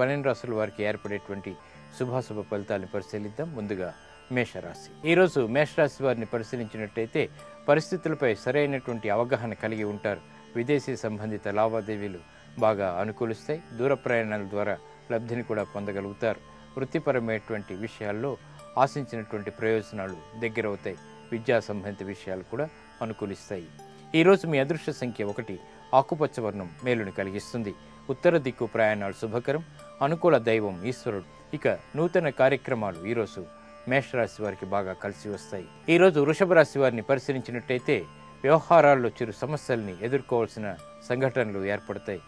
పన్నెండు రాసుల వారికి ఏర్పడేటువంటి శుభాశుభ ఫలితాలను పరిశీలిద్దాం. ముందుగా మేషరాశి. ఈరోజు మేషరాశి వారిని పరిశీలించినట్టయితే పరిస్థితులపై సరైనటువంటి అవగాహన కలిగి ఉంటారు. విదేశీ సంబంధిత లావాదేవీలు బాగా అనుకూలిస్తాయి. దూర ప్రయాణాల ద్వారా లబ్ధిని కూడా పొందగలుగుతారు. వృత్తిపరమైనటువంటి విషయాల్లో ఆశించినటువంటి ప్రయోజనాలు దగ్గరవుతాయి విద్యా సంబంధిత విషయాలు కూడా అనుకూలిస్తాయి. ఈరోజు మీ అదృష్ట సంఖ్య ఒకటి. ఆకుపచ్చ వర్ణం మేలుని కలిగిస్తుంది. ఉత్తర దిక్కు ప్రయాణాలు శుభకరం. అనుకూల దైవం ఈశ్వరుడు. ఇక నూతన కార్యక్రమాలు ఈరోజు మేషరాశి వారికి బాగా కలిసి వస్తాయి. ఈరోజు వృషభ రాశి వారిని పరిశీలించినట్టయితే వ్యవహారాల్లో చిరు సమస్యల్ని ఎదుర్కోవాల్సిన సంఘటనలు ఏర్పడతాయి.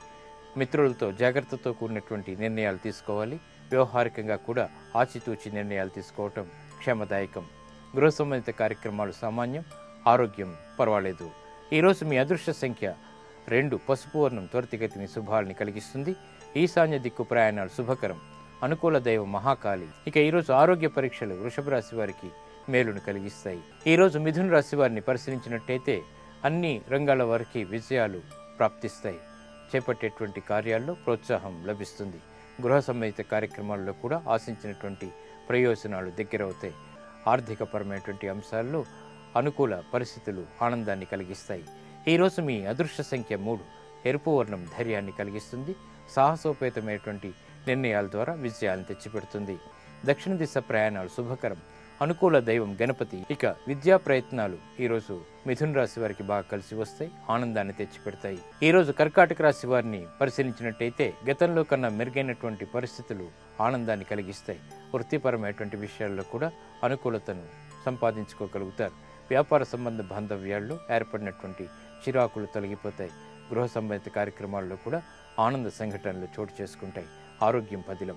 మిత్రులతో జాగ్రత్తతో కూడినటువంటి నిర్ణయాలు తీసుకోవాలి. వ్యవహారికంగా కూడా ఆచితూచి నిర్ణయాలు తీసుకోవటం క్షేమదాయకం. గృహ సంబంధిత కార్యక్రమాలు సామాన్యం ఆరోగ్యం పర్వాలేదు. ఈరోజు మీ అదృష్ట సంఖ్య రెండు. పసుపు వర్ణం త్వరితగతిని శుభాలని కలిగిస్తుంది. ఈశాన్య దిక్కు ప్రయాణాలు శుభకరం. అనుకూల దైవం మహాకాళి. ఇక ఈరోజు ఆరోగ్య పరీక్షలు వృషభ రాశి వారికి మేలును కలిగిస్తాయి. ఈరోజు మిథున రాశి వారిని పరిశీలించినట్టయితే అన్ని రంగాల వారికి విజయాలు ప్రాప్తిస్తాయి. చేపట్టేటువంటి కార్యాల్లో ప్రోత్సాహం లభిస్తుంది. గృహ సంబంధిత కార్యక్రమాల్లో కూడా ఆశించినటువంటి ప్రయోజనాలు దగ్గరవుతాయి. ఆర్థికపరమైనటువంటి అంశాల్లో అనుకూల పరిస్థితులు ఆనందాన్ని కలిగిస్తాయి. ఈరోజు మీ అదృష్ట సంఖ్య మూడు. ఎరుపు వర్ణం ధైర్యాన్ని కలిగిస్తుంది. సాహసోపేతమైనటువంటి నిర్ణయాల ద్వారా విజయాలను తెచ్చిపెడుతుంది. దక్షిణ దిశ ప్రయాణాలు శుభకరం. అనుకూల దైవం గణపతి. ఇక విద్యా ప్రయత్నాలు ఈరోజు మిథున్ రాశి వారికి బాగా కలిసి వస్తాయి. ఆనందాన్ని తెచ్చిపెడతాయి. ఈ రోజు కర్కాటక రాశి వారిని పరిశీలించినట్టయితే గతంలో కన్నా మెరుగైనటువంటి పరిస్థితులు ఆనందాన్ని కలిగిస్తాయి. వృత్తిపరమైనటువంటి విషయాల్లో కూడా అనుకూలతను సంపాదించుకోగలుగుతారు. వ్యాపార సంబంధ బాంధవ్యాల్లో ఏర్పడినటువంటి చిరాకులు తొలగిపోతాయి. గృహ సంబంధిత కార్యక్రమాల్లో కూడా ఆనంద సంఘటనలు చోటు చేసుకుంటాయి. ఆరోగ్యం పదిలం.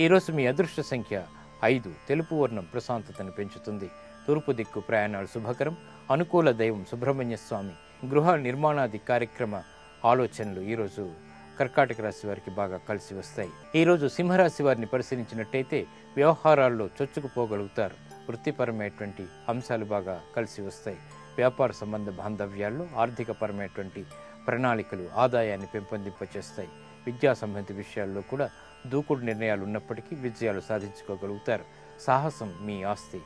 ఈరోజు మీ అదృష్ట సంఖ్య ఐదు. తెలుపు వర్ణం ప్రశాంతతను పెంచుతుంది. తూర్పు దిక్కు ప్రయాణాలు శుభకరం. అనుకూల దైవం సుబ్రహ్మణ్య స్వామి. గృహ నిర్మాణాది కార్యక్రమ ఆలోచనలు ఈరోజు కర్కాటక రాశి వారికి బాగా కలిసి వస్తాయి. ఈరోజు సింహరాశి వారిని పరిశీలించినట్టయితే వ్యవహారాల్లో చొచ్చుకుపోగలుగుతారు. వృత్తిపరమైనటువంటి అంశాలు బాగా కలిసి వస్తాయి. వ్యాపార సంబంధ బాంధవ్యాల్లో ఆర్థికపరమైనటువంటి ప్రణాళికలు ఆదాయాన్ని పెంపొందింపచేస్తాయి. విద్యా సంబంధిత విషయాల్లో కూడా దూకుడు నిర్ణయాలు ఉన్నప్పటికీ విజయాలు సాధించుకోగలుగుతారు. సాహసం మీ ఆస్తి.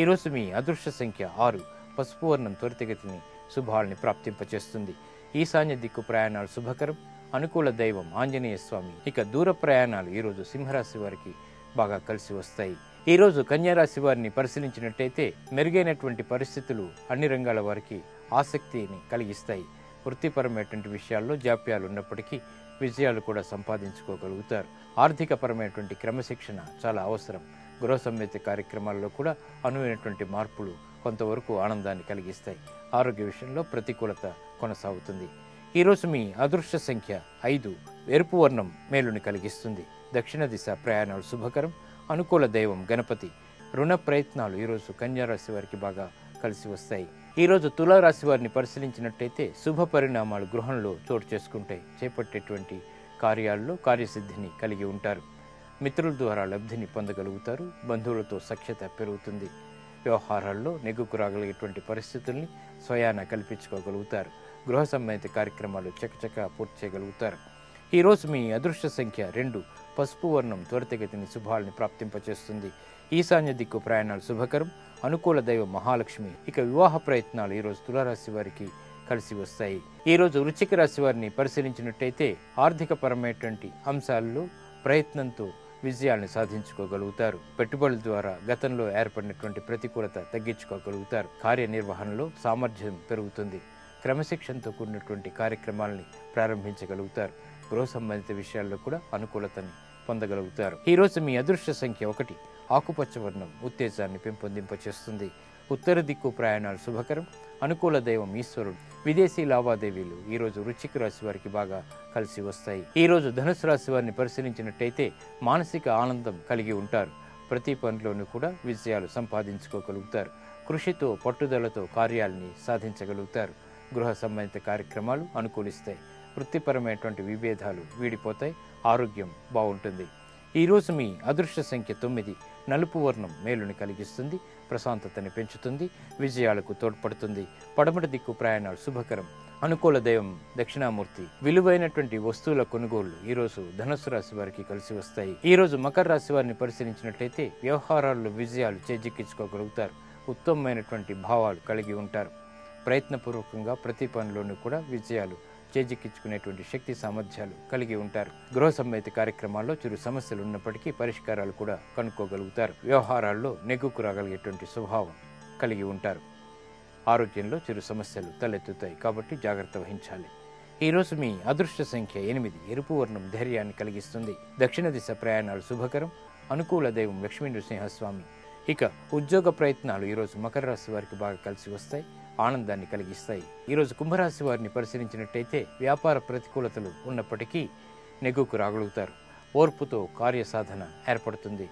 ఈరోజు మీ అదృష్ట సంఖ్య ఆరు. పసుపు వర్ణం త్వరితగతిని శుభాలని ప్రాప్తింపచేస్తుంది. ఈశాన్య దిక్కు ప్రయాణాలు శుభకరం. అనుకూల దైవం ఆంజనేయ స్వామి. ఇక దూర ప్రయాణాలు ఈరోజు సింహరాశి వారికి బాగా కలిసి వస్తాయి. ఈరోజు కన్యారాశి వారిని పరిశీలించినట్టయితే మెరుగైనటువంటి పరిస్థితులు అన్ని రంగాల వారికి ఆసక్తిని కలిగిస్తాయి. వృత్తిపరమైనటువంటి విషయాల్లో జాప్యాలు ఉన్నప్పటికీ విజయాలు కూడా సంపాదించుకోగలుగుతారు. ఆర్థికపరమైనటువంటి క్రమశిక్షణ చాలా అవసరం. గృహ సంబంధిత కార్యక్రమాల్లో కూడా అనువైనటువంటి మార్పులు కొంతవరకు ఆనందాన్ని కలిగిస్తాయి. ఆరోగ్య విషయంలో ప్రతికూలత కొనసాగుతుంది. ఈరోజు మీ అదృష్ట సంఖ్య ఐదు. ఎరుపు వర్ణం మేలుని కలిగిస్తుంది. దక్షిణ దిశ ప్రయాణాలు శుభకరం. అనుకూల దైవం గణపతి. రుణ ప్రయత్నాలు ఈరోజు కన్యారాశి వారికి బాగా కలిసి వస్తాయి. ఈరోజు తులారాశి వారిని పరిశీలించినట్టయితే శుభ పరిణామాలు గృహంలో చోటు చేసుకుంటాయి. చేపట్టేటువంటి కార్యాల్లో కార్యసిద్ధిని కలిగి ఉంటారు. మిత్రుల ద్వారా లబ్ధిని పొందగలుగుతారు. బంధువులతో సఖ్యత పెరుగుతుంది. వ్యవహారాల్లో నెగ్గుకు రాగలిగేటువంటి పరిస్థితుల్ని స్వయాన కల్పించుకోగలుగుతారు. గృహ సంబంధిత కార్యక్రమాలు చకచకా పూర్తి చేయగలుగుతారు. ఈరోజు మీ అదృష్ట సంఖ్య రెండు. పసుపు వర్ణం త్వరితగతిని శుభాలని ప్రాప్తింపచేస్తుంది. ఈశాన్య దిక్కు ప్రయాణాలు శుభకరం. అనుకూల దైవ మహాలక్ష్మి. ఇక వివాహ ప్రయత్నాలు ఈరోజు తులారాశి వారికి కలిసి వస్తాయి. ఈరోజు వృశ్చిక రాశి వారిని పరిశీలించినట్టయితే ఆర్థిక పరమైనటువంటి అంశాల్లో ప్రయత్నంతో విజయాలను సాధించుకోగలుగుతారు. పెట్టుబడుల ద్వారా గతంలో ఏర్పడినటువంటి ప్రతికూలత తగ్గించుకోగలుగుతారు. కార్యనిర్వహణలో సామర్థ్యం పెరుగుతుంది. క్రమశిక్షణతో కూడినటువంటి కార్యక్రమాలని ప్రారంభించగలుగుతారు. గృహ సంబంధిత విషయాల్లో కూడా అనుకూలతని పొందగలుగుతారు. ఈరోజు మీ అదృష్ట సంఖ్య ఒకటి. ఆకుపచ్చ వర్ణం ఉత్తేజాన్ని పెంపొందింపచేస్తుంది. ఉత్తర దిక్కు ప్రయాణాలు శుభకరం. అనుకూల దైవం ఈశ్వరుడు. విదేశీ లావాదేవీలు ఈరోజు రుచిక రాశి వారికి బాగా కలిసి వస్తాయి. ఈరోజు ధనుసు రాశి వారిని పరిశీలించినట్టయితే మానసిక ఆనందం కలిగి ఉంటారు. ప్రతి పనిలోనూ కూడా విజయాలు సంపాదించుకోగలుగుతారు. కృషితో పట్టుదలతో కార్యాలని సాధించగలుగుతారు. గృహ సంబంధిత కార్యక్రమాలు అనుకూలిస్తాయి. వృత్తిపరమైనటువంటి విభేదాలు వీడిపోతాయి. ఆరోగ్యం బాగుంటుంది. ఈరోజు మీ అదృష్ట సంఖ్య తొమ్మిది. నలుపు వర్ణం మేలుని కలిగిస్తుంది ప్రశాంతతని పెంచుతుంది విజయాలకు తోడ్పడుతుంది. పడమటి దిక్కు ప్రయాణాలు శుభకరం. అనుకూల దైవం దక్షిణామూర్తి విలువైనటువంటి వస్తువుల కొనుగోళ్ళు ఈరోజు ధనుసు రాశి వారికి కలిసి వస్తాయి. ఈ రోజు మకర రాశి వారిని పరిశీలించినట్లయితే వ్యవహారాల్లో విజయాలు చేజిక్కించుకోగలుగుతారు. ఉత్తమమైనటువంటి భావాలు కలిగి ఉంటారు. ప్రయత్నపూర్వకంగా ప్రతి పనిలోనూ కూడా విజయాలు చేజిక్కించుకునేటువంటి శక్తి సామర్థ్యాలు కలిగి ఉంటారు. గృహ సంబంధిత కార్యక్రమాల్లో చిరు సమస్యలు ఉన్నప్పటికీ పరిష్కారాలు కూడా కనుక్కోగలుగుతారు. వ్యవహారాల్లో నెగ్గుకు రాగలిగేటువంటి స్వభావం కలిగి ఉంటారు. ఆరోగ్యంలో చిరు సమస్యలు తలెత్తుతాయి కాబట్టి జాగ్రత్త వహించాలి. ఈ రోజు మీ అదృష్ట సంఖ్య ఎనిమిది. ఎరుపు వర్ణం ధైర్యాన్ని కలిగిస్తుంది. దక్షిణ దిశ ప్రయాణాలు శుభకరం. అనుకూల దైవం లక్ష్మీ నృసింహస్వామి ఇక ఉద్యోగ ప్రయత్నాలు ఈరోజు మకర రాశి వారికి బాగా కలిసి వస్తాయి. ఆనందాన్ని కలిగిస్తాయి. ఈరోజు కుంభరాశి వారిని పరిశీలించినట్టయితే వ్యాపార ప్రతికూలతలు ఉన్నప్పటికీ నెగ్గుకు రాగలుగుతారు. ఓర్పుతో కార్యసాధన ఏర్పడుతుంది.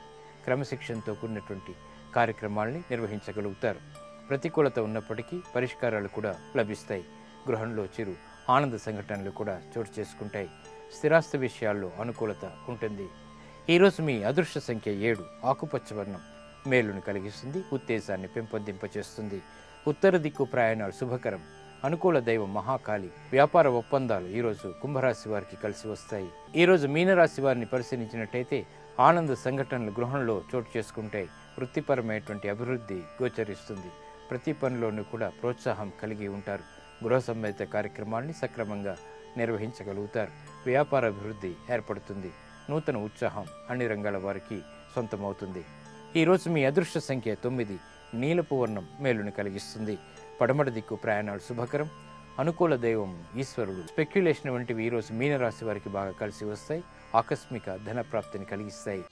క్రమశిక్షణతో కూడినటువంటి కార్యక్రమాల్ని నిర్వహించగలుగుతారు. ప్రతికూలత ఉన్నప్పటికీ పరిష్కారాలు కూడా లభిస్తాయి. గృహంలో చిరు ఆనంద సంఘటనలు కూడా చోటు చేసుకుంటాయి. స్థిరాస్తి విషయాల్లో అనుకూలత ఉంటుంది. ఈరోజు మీ అదృష్ట సంఖ్య ఏడు ఆకుపచ్చ వర్ణం మేలును కలిగిస్తుంది ఉత్తేజాన్ని పెంపొందింపచేస్తుంది. ఉత్తర దిక్కు ప్రయాణాలు శుభకరం. అనుకూల దైవం మహాకాళి. వ్యాపార ఒప్పందాలు ఈరోజు కుంభరాశి వారికి కలిసి వస్తాయి. ఈరోజు మీనరాశి వారిని పరిశీలించినట్టయితే ఆనంద సంఘటనలు గృహంలో చోటు చేసుకుంటాయి వృత్తిపరమైనటువంటి అభివృద్ధి గోచరిస్తుంది. ప్రతి పనిలోనూ కూడా ప్రోత్సాహం కలిగి ఉంటారు. గృహ సంబంధిత కార్యక్రమాల్ని సక్రమంగా నిర్వహించగలుగుతారు. వ్యాపార అభివృద్ధి ఏర్పడుతుంది. నూతన ఉత్సాహం అన్ని రంగాల వారికి సొంతమవుతుంది. ఈరోజు మీ అదృష్ట సంఖ్య తొమ్మిది. నీలపు వర్ణం మేలుని కలిగిస్తుంది. పడమట దిక్కు ప్రయాణాలు శుభకరం. అనుకూల దైవం ఈశ్వరుడు. స్పెక్యులేషన్ వంటివి ఈరోజు మీనరాశి వారికి బాగా కలిసి వస్తాయి. ఆకస్మిక ధన ప్రాప్తిని కలిగిస్తాయి.